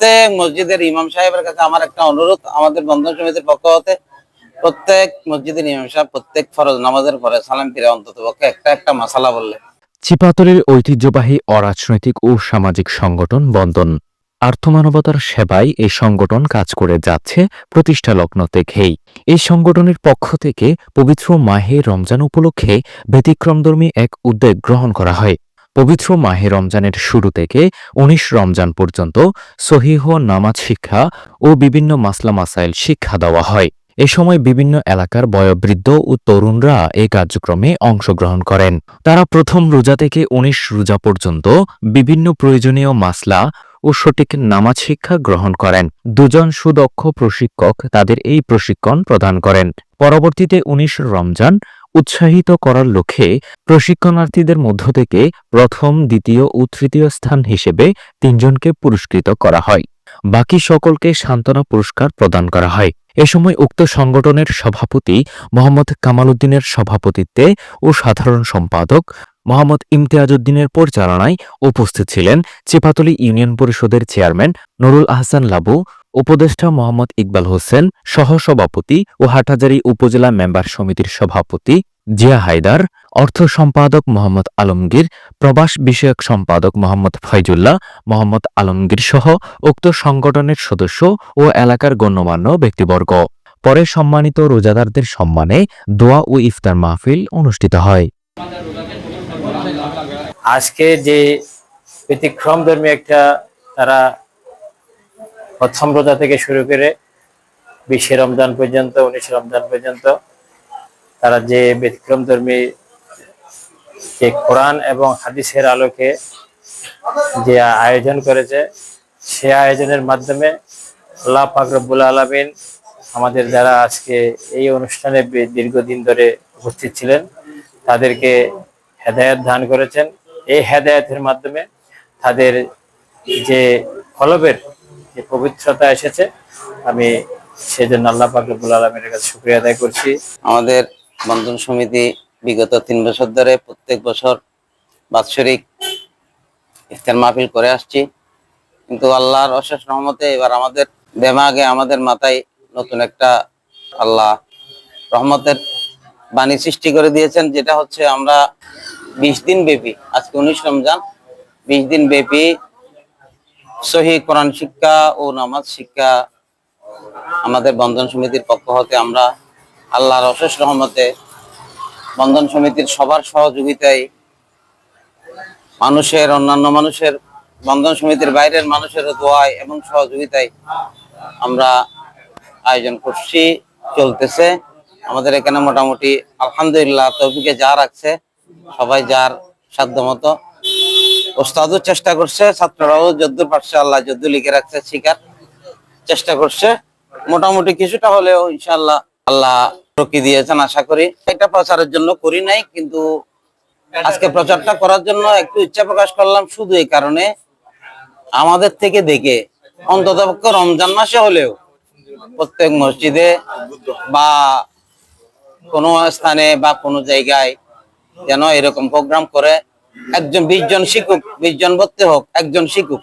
প্রত্যেক মসজিদের ইমাম সাহেবের কাছে আমার একটা অনুরোধ, আমাদের বন্ধন সমিতির পক্ষ হতে প্রত্যেক মসজিদের ইমাম সাহেব প্রত্যেক ফরজ নামাজের পরে সালাম ফিরে অন্তত পক্ষে একটা একটা মাসালা বললে। চিপাতলের ঐতিহ্যবাহী অরাজনৈতিক ও সামাজিক সংগঠন বন্দন আর্থমানবতার সেবায় এই সংগঠন কাজ করে যাচ্ছে প্রতিষ্ঠা লগ্ন থেকেই। এই সংগঠনের পক্ষ থেকে পবিত্র মাহে রমজান উপলক্ষে ব্যতিক্রমধর্মী এক উদ্যোগ গ্রহণ করা হয়। পবিত্র মাহে রমজানের শুরু থেকে উনিশ রমজান পর্যন্ত সহিহ নামাজ শিক্ষা ও বিভিন্ন মাসলা মাসাইল শিক্ষা দেওয়া হয়। এ সময় বিভিন্ন এলাকার বয়োবৃদ্ধ ও তরুণরা এই কার্যক্রমে অংশগ্রহণ করেন। তারা প্রথম রোজা থেকে উনিশ রোজা পর্যন্ত বিভিন্ন প্রয়োজনীয় মাসলা ও সঠিক নামাজ শিক্ষা গ্রহণ করেন। দুজন সুদক্ষ প্রশিক্ষক তাদের এই প্রশিক্ষণ প্রদান করেন। পরবর্তীতে উনিশ রমজান উৎসাহিত করার লক্ষ্যে প্রশিক্ষণার্থীদের মধ্য থেকে প্রথম, দ্বিতীয় ও তৃতীয় স্থান হিসেবে তিনজনকে পুরস্কৃত করা হয়। বাকি সকলকে সান্ত্বনা পুরস্কার প্রদান করা হয়। এ সময় উক্ত সংগঠনের সভাপতি মোহাম্মদ কামাল উদ্দিনের সভাপতিত্বে ও সাধারণ সম্পাদক মোহাম্মদ ইমতিয়াজউদ্দিনের পরিচালনায় উপস্থিত ছিলেন চেপাতলি ইউনিয়ন পরিষদের চেয়ারম্যান নুরুল আহসান লাবু উপদেষ্টা মোহাম্মদ ইকবাল হোসেন, সহসভাপতি ও হাটহাজারী উপজেলা মেম্বার সমিতির সভাপতি জিয়া হায়দার, অর্থ সম্পাদক মোহাম্মদ আলমগীর, প্রবাস বিষয়ক সম্পাদক মোহাম্মদ ফয়জুল্লাহ, মোহাম্মদ আলমগীর সহ উক্ত সংগঠনের সদস্য ও এলাকার গণ্যমান্য ব্যক্তিবর্গ। পরে সম্মানিত রোজাদারদের সম্মানে দোয়া ও ইফতার মাহফিল অনুষ্ঠিত হয়। আজকে যে ব্যতিক্রম ধর্মী একটা তারা প্রথম রোজা থেকে শুরু করে বিশে রমজান পর্যন্ত, উনিশে রমজান পর্যন্ত তারা যে ব্যতিক্রম ধর্মী যে কোরআন এবং হাদিসের আলোকে যে আয়োজন করেছে, সে আয়োজনের মাধ্যমে আল্লাহ ফাকরবুল আলমিন আমাদের যারা আজকে এই অনুষ্ঠানে দীর্ঘদিন ধরে উপস্থিত ছিলেন, তাদেরকে হেদায়ত দান করেছেন। এই হেদায়তের মাধ্যমে তাদের যে কলবের যে পবিত্রতা এসেছে। আমি সেজন্য আল্লাহ ফাকরবুল আলমের কাছে শুক্রিয়া আদায় করছি। আমাদের বন্ধন সমিতি বিগত তিন বছর ধরে প্রত্যেক বছর বাৎসরিক ইফতার মাহফিল করে আসছি। কিন্তু আল্লাহর অশেষ রহমতে এবার আমাদের দেমাগে, আমাদের মাথায় নতুন একটা আল্লাহ রহমতের বাণী সৃষ্টি করে দিয়েছেন, যেটা হচ্ছে আমরা বিশ দিন ব্যাপী, আজকে উনিশ রমজান, বিশ দিন ব্যাপী সহি কোরআন শিক্ষা ও নামাজ শিক্ষা আমাদের বন্ধন সমিতির পক্ষ হতে আমরা আল্লাহর অশেষ রহমতে বন্ধন সমিতির সবার সহযোগিতায় মানুষের, অন্যান্য মানুষের, বন্ধন সমিতির বাইরের মানুষের দোয়ায় এবং সহযোগিতায় আমরা আয়োজন করছি, চলতেছে। আমাদের এখানে মোটামুটি আলহামদুলিল্লাহ, তৌফিকে যা রাখছে, সবাই যার সাধ্য মতো ওস্তাদও চেষ্টা করছে, ছাত্ররাও যদ্দুর পারছে, আল্লাহ যদ্দু লিখে রাখছে, শিকার চেষ্টা করছে। মোটামুটি কিছুটা হলেও ইনশাল্লাহ আল্লাহ রকি দিয়েছেন, আশা করি। এটা প্রচারের জন্য করি নাই, কিন্তু আজকে প্রচারটা করার জন্য একটু ইচ্ছা প্রকাশ করলাম শুধু এই কারণে। আমাদের থেকে দেখে, অন্তত রমজান মাসে হলেও প্রত্যেক মসজিদে বা কোনো স্থানে বা কোনো জায়গায় যেন এরকম প্রোগ্রাম করে। একজন বিশ জন শিখুক, বিশ জন ভর্তি হোক, একজন শিখুক।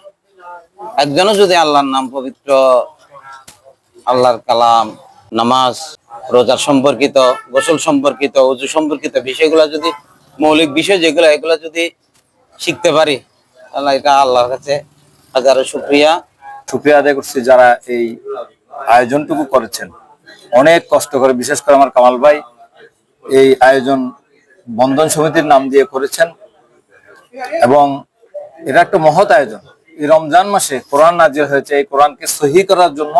একজনও যদি আল্লাহর নাম পবিত্র, আল্লাহর কালাম, নামাজ রোজার সম্পর্কিত, গোসল সম্পর্কিত, উজু সম্পর্কিত বিষয়গুলো যদি, মৌলিক বিষয় যেগুলো, এগুলো যদি শিখতে পারি, তাহলে এটা আল্লাহর কাছে হাজারো সুপ্রিয়া শুক্রিয়া আদায় করছি যারা এই আয়োজনটুকু করেছেন। অনেক কষ্ট করে, বিশেষ করে আমার কামাল ভাই, এই আয়োজন বন্ধন সমিতির নাম দিয়ে করেছেন। এবং এটা একটা মহৎ আয়োজন। এই রমজান মাসে কোরআন নাজির হয়েছে, এই কোরআনকে সহি করার জন্য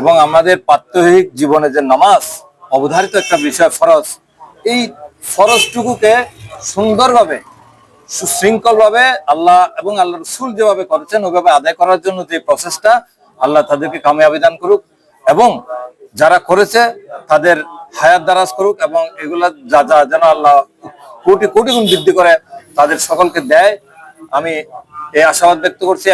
এবং আমাদের প্রাত্যহিক জীবনে যে নামাজ, অবধারিত একটা বিষয়, ফরজ, এই ফরজটুকুকে সুন্দরভাবে সুশৃঙ্খল ভাবে আল্লাহ এবং আল্লাহ রসুল যেভাবে করেছেন, ওইভাবে আদায় করার জন্য যে প্রসেসটা আল্লাহ তাদেরকে কামিয়াবি দান করুক এবং যারা করেছে তাদের হায়াত দারাজ করুক এবং এগুলা যা যা যেন আল্লাহ কোটি কোটি গুণ বৃদ্ধি করে তাদের সকলকে দেয়। আমি এই আশাবাদ ব্যক্ত করছি।